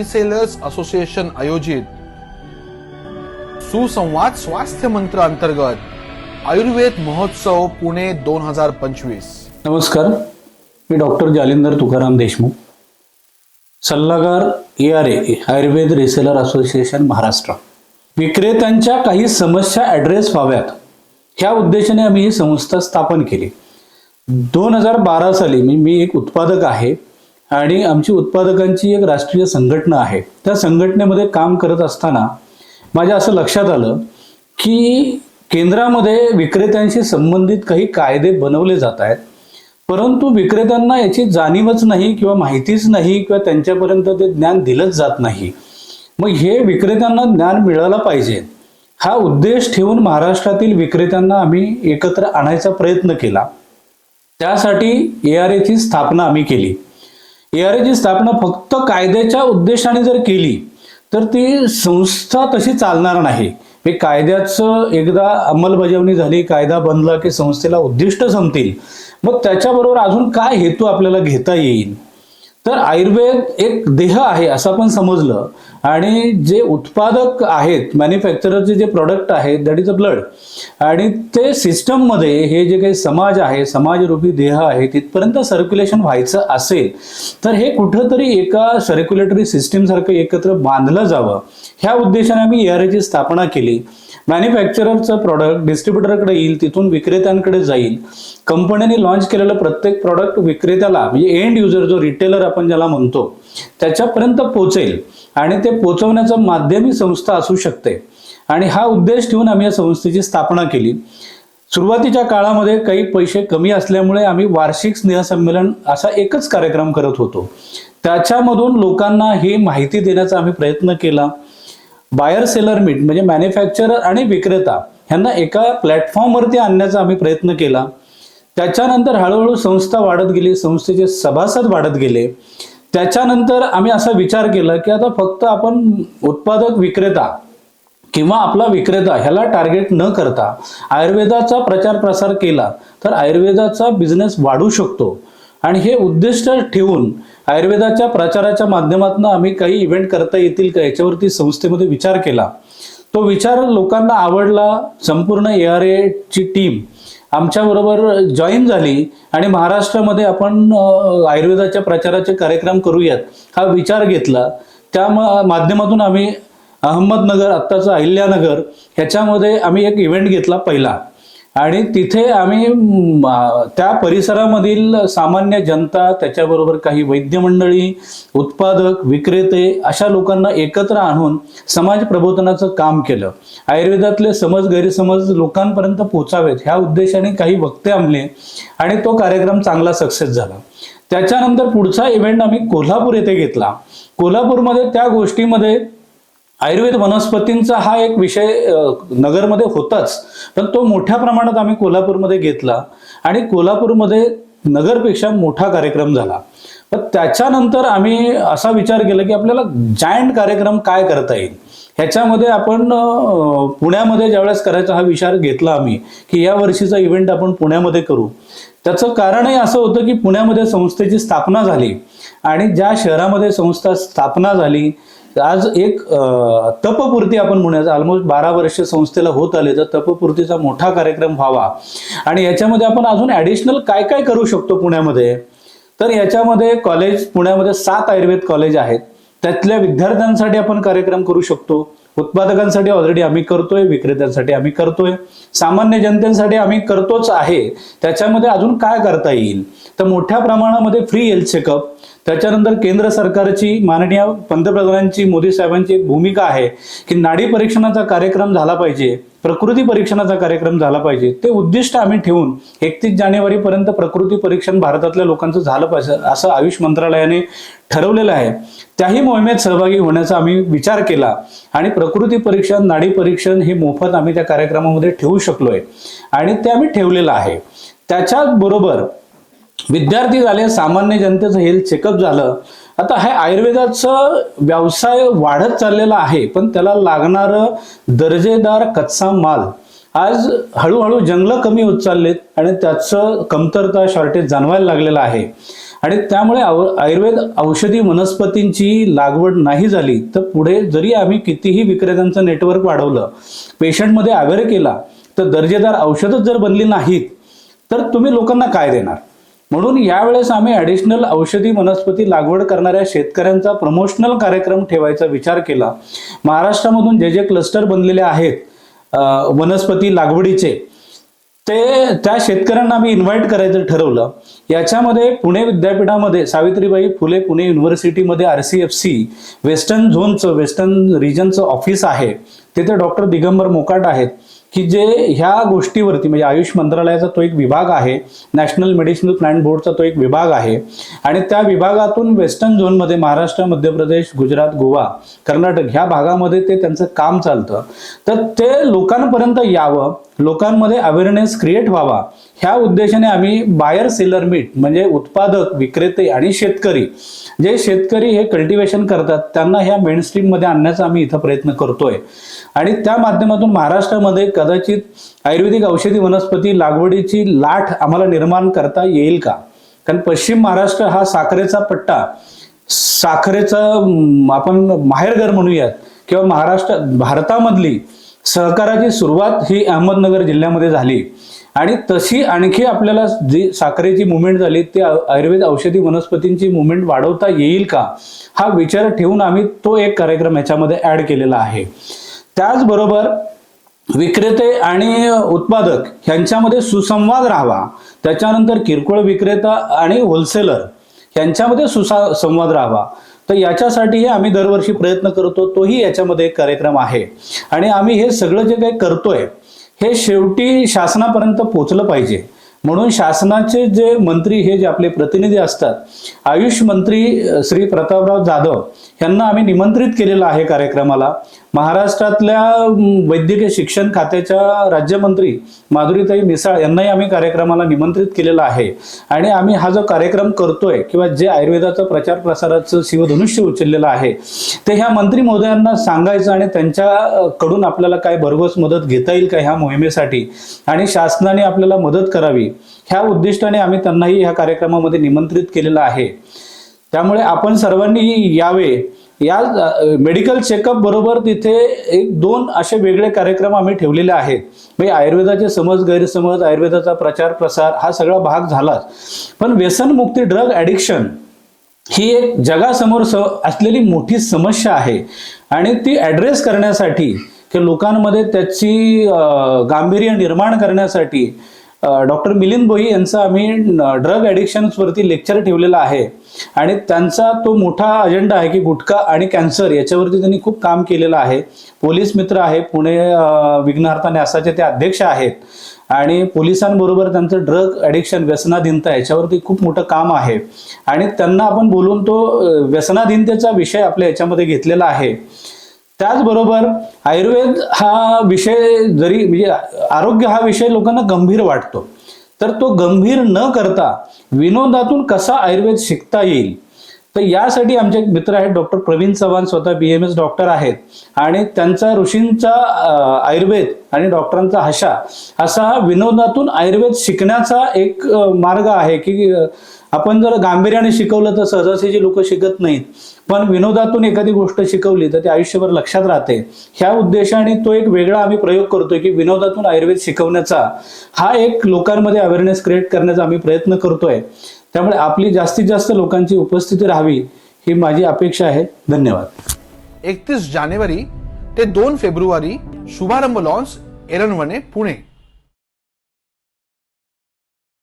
Sellers association आयोजित सुसंवाद स्वास्थ्य मंत्र अंतर्गत आयुर्वेद महोत्सव पुणे दोन हजार पंचवीस. नमस्कार मी डॉक्टर जालिंदर तुकाराम देशमुख सल्लागार A R A Ayurveda reseller association Maharashtra. विक्रेत्यांच्या काही समस्या ॲड्रेस व्हाव्यात. ह्या उद्देशाने आम्ही ही संस्था स्थापन केली. दोन हजार बारा साली मी मी एक उत्पादक आहे. आणि आमची उत्पादकांची एक राष्ट्रीय संघटना आहे. त्या संघटनेमध्ये काम करत असताना माझ्या असं लक्षात आलं की केंद्रामध्ये विक्रेत्यांशी संबंधित काही कायदे बनवले जात आहेत. परंतु विक्रेत्यांना याची जाणीवच नाही किंवा माहितीच नाही किंवा त्यांच्यापर्यंत ते ज्ञान दिलंच जात नाही. मग हे विक्रेत्यांना ज्ञान मिळालं पाहिजे. हा उद्देश ठेवून महाराष्ट्रातील विक्रेत्यांना आम्ही एकत्र आणायचा प्रयत्न केला. त्यासाठी ए आर एची स्थापना आम्ही केली. ए आर स्थापना फक्त कायद्याच्या उद्देशाने जर केली तर ती संस्था तशी चालणार नाही. हे कायद्याचं एकदा अंमलबजावणी झाली कायदा बनला की संस्थेला उद्दिष्ट संपतील. मग त्याच्याबरोबर अजून काय हेतू आपल्याला घेता येईल? तर आयुर्वेद एक देह आहे असं आपण समजलं. आणि जे उत्पादक आहेत मॅन्युफॅक्चररचे जे प्रोडक्ट आहेत दॅट इज अ ब्लड आणि ते सिस्टममध्ये हे जे काही समाज आहे समाजरूपी देह आहे तिथपर्यंत सर्क्युलेशन व्हायचं असेल तर हे कुठंतरी एका सर्क्युलेटरी सिस्टीमसारखं एकत्र बांधलं जावं. ह्या उद्देशाने आम्ही ए आर स्थापना केली. मॅन्युफॅक्चररचं प्रॉडक्ट डिस्ट्रीब्युटरकडे येईल तिथून विक्रेत्यांकडे जाईल. कंपनीने लॉन्च केलेलं प्रत्येक प्रॉडक्ट विक्रेत्याला म्हणजे एंड युजर जो रिटेलर आपण ज्याला म्हणतो त्याच्यापर्यंत पोहोचेल. आणि ते पोहोचवण्याचं माध्यमी संस्था असू शकते. आणि हा उद्देश ठेवून आम्ही या संस्थेची स्थापना केली. सुरुवातीच्या काळामध्ये काही पैसे कमी असल्यामुळे आम्ही वार्षिक स्नेहसंमेलन असा एकच कार्यक्रम करत होतो. त्याच्यामधून लोकांना ही माहिती देण्याचा आम्ही प्रयत्न केला. बायर सेलर मीट म्हणजे मॅन्युफॅक्चरर आणि विक्रेता ह्यांना एका प्लॅटफॉर्मवरती आणण्याचा आम्ही प्रयत्न केला. त्याच्यानंतर हळूहळू संस्था वाढत गेली संस्थेचे सभासद वाढत गेले. त्याच्यानंतर आम्ही असा विचार केला की आता फक्त आपण उत्पादक विक्रेता किंवा आपला विक्रेता ह्याला टार्गेट न करता आयुर्वेदाचा प्रचार प्रसार केला तर आयुर्वेदाचा बिझनेस वाढू शकतो. आणि हे उद्दिष्ट ठेवून आयुर्वेदाच्या प्रचाराच्या माध्यमातून आम्ही काही इव्हेंट करता येतील का याच्यावरती संस्थेमध्ये विचार केला. तो विचार लोकांना आवडला. संपूर्ण ए आर एची टीम आमच्याबरोबर जॉईन झाली आणि महाराष्ट्रामध्ये आपण आयुर्वेदाच्या प्रचाराचे कार्यक्रम करूयात हा विचार घेतला. त्या माध्यमातून आम्ही अहमदनगर आत्ताचं अहिल्यानगर ह्याच्यामध्ये आम्ही एक इव्हेंट घेतला पहिला. आणि तिथे आम्ही त्या परिसरामधील सामान्य जनता त्याच्याबरोबर काही वैद्य मंडळी उत्पादक विक्रेते अशा लोकांना एकत्र आणून समाज प्रबोधनाचं काम केलं. आयुर्वेदातले समज गैरसमज लोकांपर्यंत पोचावेत ह्या उद्देशाने काही वक्ते आणले आणि तो कार्यक्रम चांगला सक्सेस झाला. त्याच्यानंतर पुढचा इव्हेंट आम्ही कोल्हापूर येथे घेतला. कोल्हापूरमध्ये त्या गोष्टीमध्ये आयुर्वेद वनस्पतींचा हा एक विषय नगरमध्ये होताच. पण तो मोठ्या प्रमाणात आम्ही कोल्हापूरमध्ये घेतला आणि कोल्हापूरमध्ये नगरपेक्षा मोठा कार्यक्रम झाला. पण त्याच्यानंतर आम्ही असा विचार केला की आपल्याला जायंट कार्यक्रम काय करता येईल? ह्याच्यामध्ये आपण पुण्यामध्ये ज्यावेळेस करायचा हा विचार घेतला आम्ही की या वर्षीचा इव्हेंट आपण पुण्यामध्ये करू. त्याचं कारणही असं होतं की पुण्यामध्ये संस्थेची स्थापना झाली आणि ज्या शहरामध्ये संस्था स्थापना झाली आज एक तपपूर्ती आपण म्हणूयाचं ऑलमोस्ट बारा वर्ष संस्थेला होत आले तर तपपूर्तीचा मोठा कार्यक्रम व्हावा. आणि याच्यामध्ये आपण अजून ॲडिशनल काय काय करू शकतो पुण्यामध्ये? तर याच्यामध्ये कॉलेज पुण्यामध्ये सात आयुर्वेद कॉलेज आहेत. त्यातल्या विद्यार्थ्यांसाठी आपण कार्यक्रम करू शकतो. उत्पादकांसाठी ऑलरेडी आम्ही करतोय विक्रेत्यांसाठी आम्ही करतोय. सामान्य जनतेसाठी आम्ही करतोच आहे. त्याच्यामध्ये अजून काय करता येईल? तर मोठ्या प्रमाणामध्ये फ्री हेल्थ चेकअप त्याच्यानंतर केंद्र सरकारची माननीय पंतप्रधानांची मोदी साहेबांची एक भूमिका आहे की नाडी परीक्षणाचा कार्यक्रम झाला पाहिजे प्रकृती परीक्षणाचा कार्यक्रम झाला पाहिजे. ते उद्दिष्ट आम्ही ठेवून एकतीस जानेवारीपर्यंत प्रकृती परीक्षण भारतातल्या लोकांचं झालं पाहिजे असं आयुष मंत्रालयाने ठरवलेलं आहे. त्याही मोहिमेत सहभागी होण्याचा आम्ही विचार केला आणि प्रकृती परीक्षण नाडी परीक्षण हे मोफत आम्ही त्या कार्यक्रमामध्ये ठेवू शकलोय. आणि ते आम्ही ठेवलेलं आहे. त्याच्याच बरोबर विद्यार्थी झाले सामान्य जनतेचं हेल्थ चेकअप झालं. आता हे आयुर्वेदाचं व्यवसाय वाढत चाललेला आहे पण त्याला लागणारं दर्जेदार कच्चा माल. आज हळूहळू जंगलं कमी होत चाललेत आणि त्याचं कमतरता शॉर्टेज जाणवायला लागलेलं आहे. आणि त्यामुळे आव- आयुर्वेद औषधी वनस्पतींची लागवड नाही झाली तर पुढे जरी आम्ही कितीही विक्रेत्यांचं नेटवर्क वाढवलं पेशंटमध्ये आग्रह केला तर दर्जेदार औषधच जर बनली नाहीत तर तुम्ही लोकांना काय देणार? म्हणून यावेळेस आम्ही ॲडिशनल औषधी वनस्पती लागवड करणाऱ्या शेतकऱ्यांचा प्रमोशनल कार्यक्रम ठेवायचा विचार केला. महाराष्ट्रामधून जे जे क्लस्टर बनलेले आहेत वनस्पती लागवडीचे ते त्या शेतकऱ्यांना आम्ही इन्व्हाइट करायचं ठरवलं. याच्यामध्ये पुणे विद्यापीठामध्ये Savitribai Phule Pune युनिव्हर्सिटीमध्ये R C F C western झोनचं western रिजनचं ऑफिस आहे. तिथे डॉक्टर दिगंबर मोकाट आहेत. की जे ह्या गोष्टीवरती म्हणजे आयुष मंत्रालयाचा तो एक विभाग आहे नॅशनल मेडिसिनल प्लॅन बोर्डचा तो एक विभाग आहे आणि त्या विभागातून वेस्टर्न झोनमध्ये महाराष्ट्र मध्य प्रदेश गुजरात गोवा कर्नाटक ह्या भागामध्ये ते त्यांचं काम चालतं. तर ते लोकांपर्यंत यावं लोकांमध्ये अवेअरनेस क्रिएट व्हावा ह्या उद्देशाने आम्ही बायर सेलर मीट म्हणजे उत्पादक विक्रेते आणि शेतकरी जे शेतकरी हे कल्टिवेशन करतात त्यांना ह्या मेन आणण्याचा आम्ही इथं प्रयत्न करतोय. आणि त्या माध्यमातून महाराष्ट्रामध्ये कदाचित आयुर्वेदिक औषधी वनस्पती लागवडीची लाट आम्हाला निर्माण करता येईल का? कारण पश्चिम महाराष्ट्र हा साखरेचा पट्टा साखरेचा आपण माहेरघर म्हणूयात किंवा महाराष्ट्र भारतामधली सहकाराची सुरुवात ही अहमदनगर जिल्ह्यामध्ये झाली. आणि तशी आणखी आपल्याला जी साखरेची मुवमेंट झाली ती आयुर्वेद औषधी वनस्पतींची मुवमेंट वाढवता येईल का? हा विचार ठेवून आम्ही तो एक कार्यक्रम याच्यामध्ये ऍड केलेला आहे. त्याचबरोबर विक्रेते आणि उत्पादक ह्यांच्यामध्ये सुसंवाद राहावा. त्याच्यानंतर किरकोळ विक्रेता आणि होलसेलर यांच्यामध्ये सुसा संवाद राहावा. तर याच्यासाठीही आम्ही दरवर्षी प्रयत्न करतो तोही याच्यामध्ये एक कार्यक्रम आहे. आणि आम्ही हे सगळं जे काही करतोय हे शेवटी शासनापर्यंत पोचलं पाहिजे. म्हणून शासनाचे जे मंत्री हे जे आपले प्रतिनिधी असतात आयुष मंत्री श्री प्रतापराव जाधव यांना आम्ही निमंत्रित केलेलं आहे कार्यक्रमाला. महाराष्ट्रातल्या वैद्यकीय शिक्षण खात्याच्या राज्यमंत्री माधुरीताई मिसाळ यांनाही आम्ही कार्यक्रमाला निमंत्रित केलेलं आहे. आणि आम्ही हा जो कार्यक्रम करतोय किंवा जे आयुर्वेदाचं प्रचार प्रसाराचं शिवधनुष्य उचललेलं आहे ते ह्या मंत्री महोदयांना सांगायचं आणि त्यांच्याकडून आपल्याला काय भरघोस मदत घेता येईल का ह्या मोहिमेसाठी आणि शासनाने आपल्याला मदत करावी ह्या उद्दिष्टाने आम्ही त्यांनाही ह्या कार्यक्रमामध्ये निमंत्रित केलेलं आहे. त्यामुळे आपण सर्वांनी यावे या मेडिकल चेकअप बरोबर तिथे एक दोन असे वेगळे कार्यक्रम आम्ही ठेवलेले आहेत. म्हणजे आयुर्वेदाचे समज गैरसमज आयुर्वेदाचा प्रचार प्रसार हा सगळा भाग झालाच. पण व्यसनमुक्ती ड्रग ॲडिक्शन ही एक जगासमोर स असलेली मोठी समस्या आहे. आणि ती ॲड्रेस करण्यासाठी की लोकांमध्ये त्याची गांभीर्य निर्माण करण्यासाठी डॉक्टर मिलिंद भोई यांचा आम्ही ड्रग ॲडिक्शन्सवरती लेक्चर ठेवलेला आहे. आणि त्यांचा तो मोठा अजेंडा आहे की गुटखा आणि कॅन्सर याच्यावरती त्यांनी खूप काम केलेलं आहे. पोलीस मित्र आहे पुणे विघ्नहर्ता न्यासाचे ते अध्यक्ष आहेत. आणि पोलिसांबरोबर त्यांचं ड्रग ॲडिक्शन व्यसनाधीनता याच्यावरती खूप मोठं काम आहे. आणि त्यांना आपण बोलून तो व्यसनाधीनतेचा विषय आपल्या याच्यामध्ये घेतलेला आहे. त्याचबरोबर आयुर्वेद हा विषय जरी म्हणजे आरोग्य हा विषय लोकांना गंभीर वाटतो. तर तो गंभीर न करता विनोदातून कसा आयुर्वेद शिकता येईल? तर यासाठी आमचे एक मित्र आहेत डॉक्टर प्रवीण चव्हाण स्वतः बी एम एस डॉक्टर आहेत. आणि त्यांचा ऋषींचा आयुर्वेद आणि डॉक्टरांचा हशा असा हा विनोदातून आयुर्वेद शिकण्याचा एक मार्ग आहे की आपण जर गांभीर्याने शिकवलं तर सहजासहजी लोक शिकत नाहीत. पण विनोदातून एखादी गोष्ट शिकवली तर ती आयुष्यभर लक्षात राहते. ह्या उद्देशाने तो एक वेगळा आम्ही प्रयोग करतोय की विनोदातून आयुर्वेद शिकवण्याचा हा एक लोकांमध्ये अवेअरनेस क्रिएट करण्याचा आम्ही प्रयत्न करतोय. त्यामुळे आपली जास्तीत जास्त लोकांची उपस्थिती राहावी ही माझी अपेक्षा आहे. धन्यवाद. एकतीस जानेवारी ते दोन फेब्रुवारी शुभारंभ लॉन्स एरनवणे पुणे.